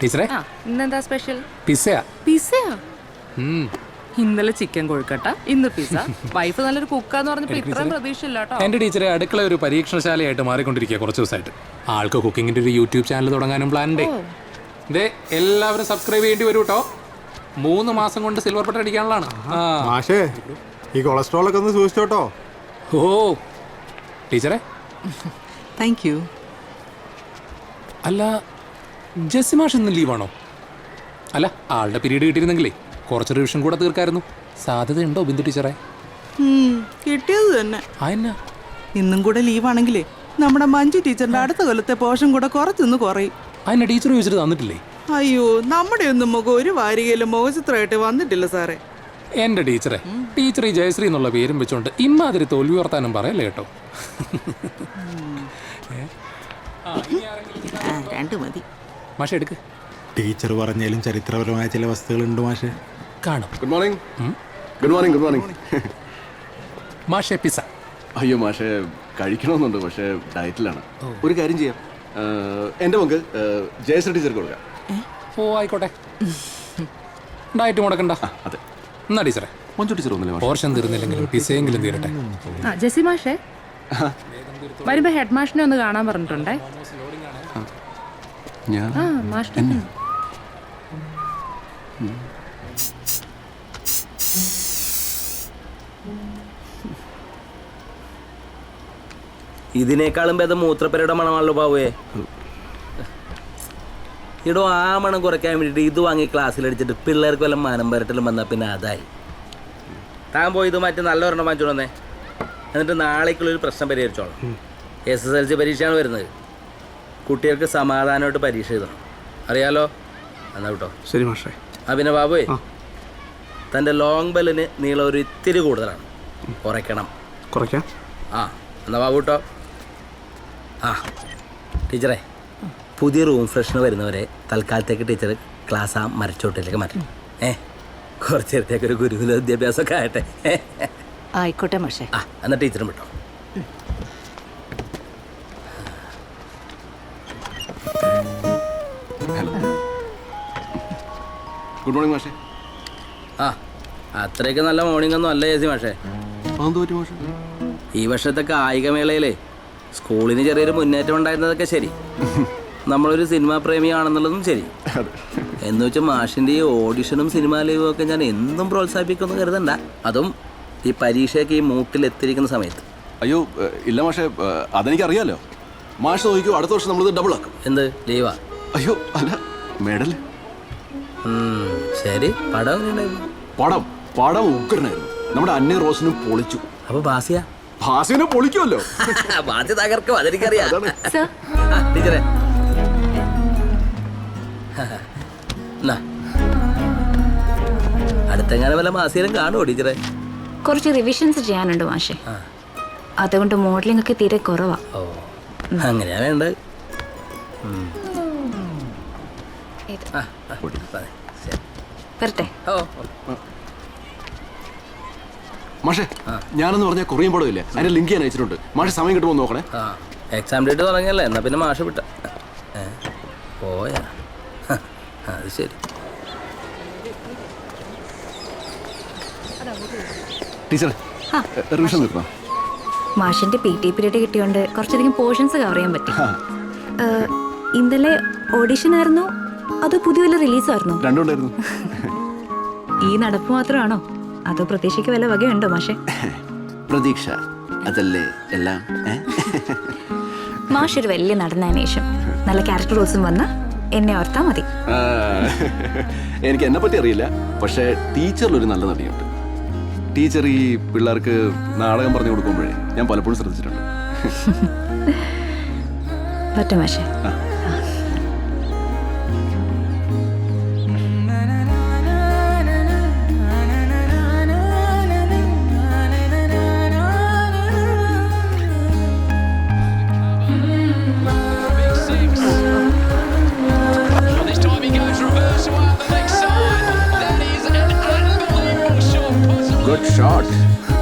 ടീച്ചറെ? ആ ഇന്നെന്താ സ്പെഷ്യൽ? പിസ്സയാ. പിസയോ ഉം. ഇന്നലെ ചിക്കൻ കൊഴുക്കട്ട ഇന്ന് പിസ വൈഫ് നല്ലൊരു കുക്കാന്ന് പറഞ്ഞപ്പോ ഇത്രയും പ്രതീക്ഷയില്ല കേട്ടോ. എന്റെ ടീച്ചറെ അടുക്കള ഒരു പരീക്ഷണശാലയായിട്ട് മാറിക്കൊണ്ടിരിക്കുക കുറച്ച് ദിവസമായിട്ട് ആൾക്ക് കുക്കിങ്ങിന്റെ ഒരു യൂട്യൂബ് ചാനൽ തുടങ്ങാനും പ്ലാൻ ഉണ്ട് ദേ എല്ലാവരും സബ്സ്ക്രൈബ് ചെയ്യേണ്ടി വരും കേട്ടോ. മൂന്ന് മാസം കൊണ്ട് സിൽവർ ബട്ടൺ അടിക്കാനുള്ളതാണ്. ആ. മാഷേ ഈ കൊളസ്ട്രോൾ ഒക്കെ ഒന്ന് സൂക്ഷിച്ചോട്ടോ ഓ. ടീച്ചറെ? താങ്ക് യു അല്ല ജെസ്സി മാഷ് ഇന്ന് ലീവാണോ? അല്ല ആളുടെ പിരീഡ് കിട്ടിയിരുന്നെങ്കിലേ കുറച്ച് റിവിഷൻ കൂടെ തീർക്കായിരുന്നു. സാധ്യതയുണ്ടോ ബിന്ദു ടീച്ചറെ? കിട്ടിയത് തന്നെ. ഇന്നും കൂടെ ലീവാണെങ്കിലേ നമ്മുടെ മഞ്ജു ടീച്ചറിന്റെ അടുത്ത കൊല്ലത്തെ പോഷൻ കൂടെ കുറച്ചൊന്ന് കുറയും. എന്നാ ടീച്ചർ ചോദിച്ചിട്ട് തന്നിട്ടില്ലേ? അയ്യോ നമ്മുടെ ഒന്നും മുഖം ഒരു വാരികയിലും മുഖചിത്രമായിട്ട് വന്നിട്ടില്ല സാറേ. എന്റെ ടീച്ചറെ ടീച്ചർ ഈ ജയശ്രീ എന്നുള്ള പേരും വെച്ചോണ്ട് ഇമ്മാതിരി തോൽവി വർത്താനം പറയല്ലേ കേട്ടോ? ആ രണ്ട് മതി. മാഷ എടുക്ക്. ടീച്ചർ പറഞ്ഞാലും ചരിത്രപരമായ ചില വസ്തുക്കളുണ്ട് മാഷെ. കാണും. Good morning good morning good morning മാഷെ പിസ അയ്യോ മാഷെ കഴിക്കണമെന്നുണ്ട് പക്ഷേ ഡയറ്റിലാണ് ഒരു കാര്യം ചെയ്യാം. എന്റെ എന്റെ പങ്ക് ടീച്ചർ ജയശ്രീ ടീച്ചർക്ക് കൊടുക്കാം. ഓ ആയിക്കോട്ടെ. ഡയറ്റ് മുടക്കണ്ട. അതെ. എന്നാ ടീച്ചറെ? മഞ്ജു ടീച്ചർ ഒന്നുമില്ല മാഷെ? പോർഷൻ തീർന്നില്ലെങ്കിലും പിസയെങ്കിലും തീരട്ടെ. ആ ജെസി മാഷേ വരുമ്പോ ഹെഡ് മാഷിനെ ഒന്ന് കാണാൻ പറഞ്ഞിട്ടുണ്ടേ. ഞാൻ ആ Mhm. ഇതിനേക്കാളും ഭേദം മൂത്രപ്പരയുടെ മണമാണല്ലോ ബാബുവേ. ഇടോ ആ മണം കുറയ്ക്കാൻ വേണ്ടിയിട്ട് ഇത് വാങ്ങി ക്ലാസ്സിലടിച്ചിട്ട് പിള്ളേർക്ക് വല്ല മനം പരട്ടലും വന്നാൽ പിന്നെ അതായി. താൻ പോയി ഇത് മാറ്റി നല്ല ഒരെണ്ണം വാങ്ങിച്ചു വന്നേ. എന്നിട്ട് നാളേക്കുള്ളൊരു പ്രശ്നം പരിഹരിച്ചോളാം. എസ് എസ് എൽ സി പരീക്ഷയാണ് വരുന്നത്. കുട്ടികൾക്ക് സമാധാനമായിട്ട് പരീക്ഷ എഴുതണം. അറിയാലോ? എന്നാ കേട്ടോ ശരി മാഷേ. അഭിനവ് പിന്നെ ബാബുവേ തന്റെ ലോങ് ബെല്ലിന് നീളം ഒരു ഇത്തിരി കൂടുതലാണ്. കുറയ്ക്കണം. കുറയ്ക്കാം. ആ എന്നാ ബാബു കേട്ടോ ആ ടീച്ചറെ പുതിയ റൂം ഫ്രഷന് വരുന്നവരെ തൽക്കാലത്തേക്ക് ടീച്ചർ ക്ലാസ് ആ മരച്ചോട്ടിലേക്ക് മാറ്റണം. ഏ കുറച്ച് നേരത്തേക്ക് ഒരു ഗുരുകുല വിദ്യാഭ്യാസമൊക്കെ ആകട്ടെ. ആയിക്കോട്ടെ മാഷേ. ആ എന്നാ ടീച്ചറും വിട്ടോ? ഗുഡ് മോർണിംഗ് മാഷേ. ആ അത്രയ്ക്ക് നല്ല മോർണിംഗ് ഒന്നും അല്ല ചേച്ചി മാഷേ. ഈ വർഷത്തെ കായികമേളയിലെ സ്കൂളിന് ചെറിയൊരു മുന്നേറ്റം ഉണ്ടായിരുന്നതൊക്കെ ശരി. നമ്മളൊരു സിനിമാ പ്രേമിയാണെന്നുള്ളതും ശരി. എന്ന് വെച്ചാൽ മാഷിന്റെ ഈ ഓഡിഷനും സിനിമാ ലൈവും ഒക്കെ ഞാൻ എന്നും പ്രോത്സാഹിപ്പിക്കുമെന്ന് കരുതണ്ട. അതും ഈ പരീക്ഷയൊക്കെ ഈ മൂട്ടിലെത്തിയിരിക്കുന്ന സമയത്ത്. അയ്യോ ഇല്ല മാഷേ അതെനിക്കറിയാലോ. മാഷ് നോക്കിക്കോ അടുത്ത വർഷം നമ്മളിത് ഡബിൾ ആക്കും. എന്ത്? ലീവാ? അയ്യോ അല്ല മെഡൽ ശരി. പടം എങ്ങനെയുണ്ടായിരുന്നു? പടം പടം ഉഗ്രനായിരുന്നു. നമ്മുടെ അന്നേ റോസിനും പൊളിച്ചു. അപ്പൊ ബാസിയ ഭാസിനെ പൊളിക്കുമല്ലോ. ബാസി തകർക്കും അതെനിക്കറിയാം. സർ. ടീച്ചറെ. അടുത്തെങ്ങനെ വല്ല മാസീലും കാണുമോ ടീച്ചറെ? കുറച്ച് റിവിഷൻസ് ചെയ്യാനുണ്ട് മാഷേ. അതുകൊണ്ട് മോഡലിംഗ് ഒക്കെ തീരെ കുറവാ. ഓ അങ്ങനെയാ വേണ്ടത്. ഇത്. വരട്ടെ. ഓ മാഷെ ഞാനെന്ന് പറഞ്ഞ കൊറിയൻ പടം ഇല്ലേ അതിന്റെ ലിങ്ക് ഞാൻ അയച്ചിട്ടുണ്ട്. മാഷെ സമയം കിട്ടുമോ നോക്കണേ? ആ എക്സാം ഡേറ്റ് തുടങ്ങിയല്ലേ? എന്നാ പിന്നെ മാഷ വിട്ട. പോയാ. അത് ശരി. ടീച്ചർ റിവിഷൻ മാഷിന്റെ പി ടി പീരീഡ് കിട്ടിയോണ്ട് കുറച്ചധികം പോർഷൻസ് കവർ ചെയ്യാൻ പറ്റി. ഇന്നലെ ഓഡിഷൻ ആയിരുന്നോ. അതോ പുതിയ വല്ല റിലീസായിരുന്നോ? രണ്ടുണ്ടായിരുന്നു. ഈ നടപ്പ് മാത്രമാണോ? അതോ പ്രതീക്ഷയ്ക്ക് വല്ല വകയുണ്ടോ മാഷെ? പ്രതീക്ഷ. അതല്ലേ എല്ലാം മാഷ് ഒരു വലിയ നടന്നതിന് ശേഷം നല്ല ക്യാരക്ടർ റോസും വന്ന എന്നെ ഓർത്താ മതി. എനിക്ക് എന്നെ പറ്റി അറിയില്ല. പക്ഷേ ടീച്ചറിലൊരു നല്ല നടിയുണ്ട്. ടീച്ചർ ഈ പിള്ളേർക്ക് നാടകം പറഞ്ഞു കൊടുക്കുമ്പോഴേ ഞാൻ പലപ്പോഴും ശ്രദ്ധിച്ചിട്ടുണ്ട്. പറ്റും മാഷെ. Good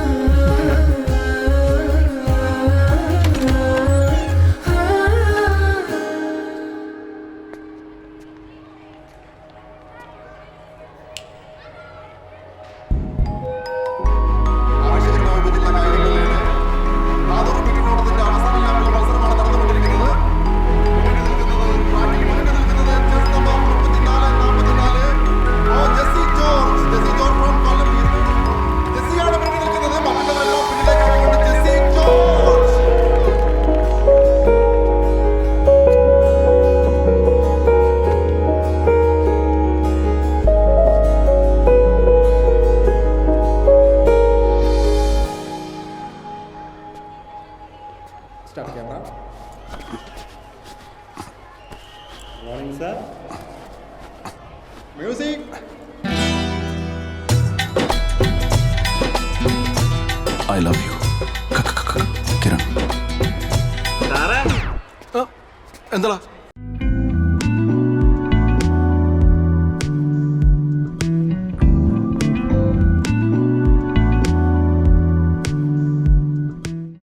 shot I love you Kiran എന്താ